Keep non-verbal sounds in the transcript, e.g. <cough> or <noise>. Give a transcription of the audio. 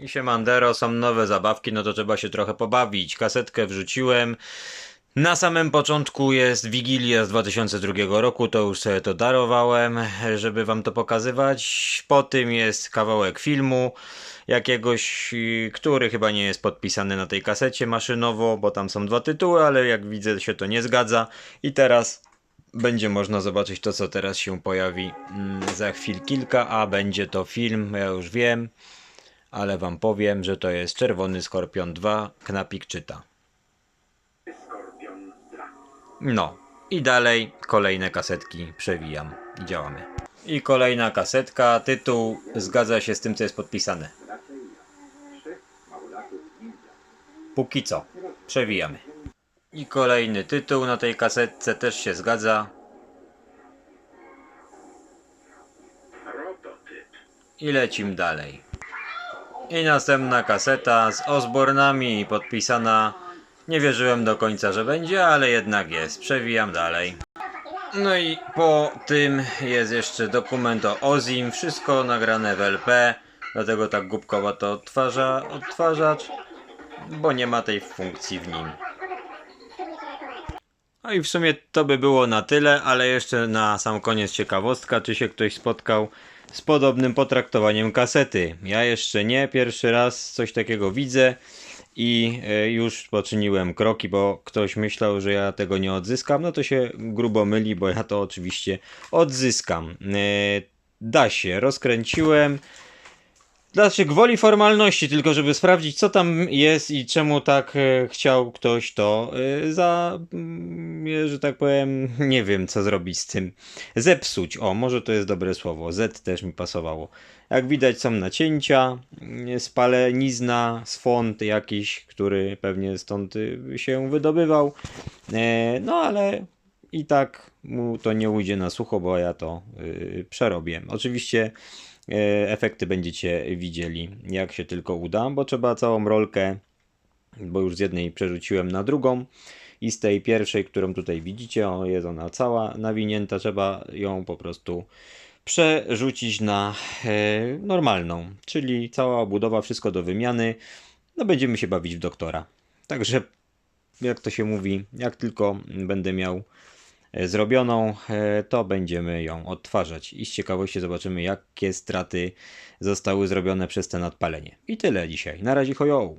I siemandero, są nowe zabawki, no to trzeba się trochę pobawić. Kasetkę wrzuciłem. Na samym początku jest Wigilia z 2002 roku, to już sobie to darowałem, żeby wam to pokazywać. Po tym jest kawałek filmu jakiegoś, który chyba nie jest podpisany na tej kasecie maszynowo, bo tam są dwa tytuły, ale jak widzę się to nie zgadza. I teraz będzie można zobaczyć to, co teraz się pojawi mm, za chwil kilka, a będzie to film, ja już wiem, ale wam powiem, że to jest Czerwony Skorpion 2, Knapik czyta. No i dalej kolejne kasetki przewijam działamy. I kolejna kasetka, tytuł zgadza się z tym, co jest podpisane. Póki co, przewijamy. I kolejny tytuł na tej kasetce też się zgadza. I lecim dalej. I następna kaseta z Osbornami podpisana. Nie wierzyłem do końca, że będzie, ale jednak jest. Przewijam dalej. No i po tym jest jeszcze dokument o Ozim. Wszystko nagrane w LP. Dlatego tak głupkowo to odtwarza, odtwarzacz, bo nie ma tej funkcji w nim. No i w sumie to by było na tyle, ale jeszcze na sam koniec ciekawostka, czy się ktoś spotkał z podobnym potraktowaniem kasety. Ja jeszcze nie, pierwszy raz coś takiego widzę i e, już poczyniłem kroki, bo ktoś myślał, że ja tego nie odzyskam, no to się grubo myli, bo ja to oczywiście odzyskam. E, Da się, rozkręciłem. Znaczy gwoli formalności, tylko żeby sprawdzić co tam jest i czemu tak e, chciał ktoś to e, za, mm, że tak powiem, <laughs> nie wiem co zrobić z tym. Zepsuć, o może to jest dobre słowo, Z też mi pasowało. Jak widać są nacięcia, mm, spalenizna, swąd jakiś, który pewnie stąd y, się wydobywał. E, No ale i tak mu to nie ujdzie na sucho, bo ja to y, przerobię. Oczywiście e, efekty będziecie widzieli, jak się tylko uda, bo trzeba całą rolkę, bo już z jednej przerzuciłem na drugą i z tej pierwszej, którą tutaj widzicie, o, jest ona cała nawinięta, trzeba ją po prostu przerzucić na e, normalną, czyli cała obudowa, wszystko do wymiany. No będziemy się bawić w doktora. Także jak to się mówi, jak tylko będę miał e, zrobioną, e, to będziemy ją odtwarzać i z ciekawości zobaczymy, jakie straty zostały zrobione przez te nadpalenie. I tyle dzisiaj. Na razie hojo!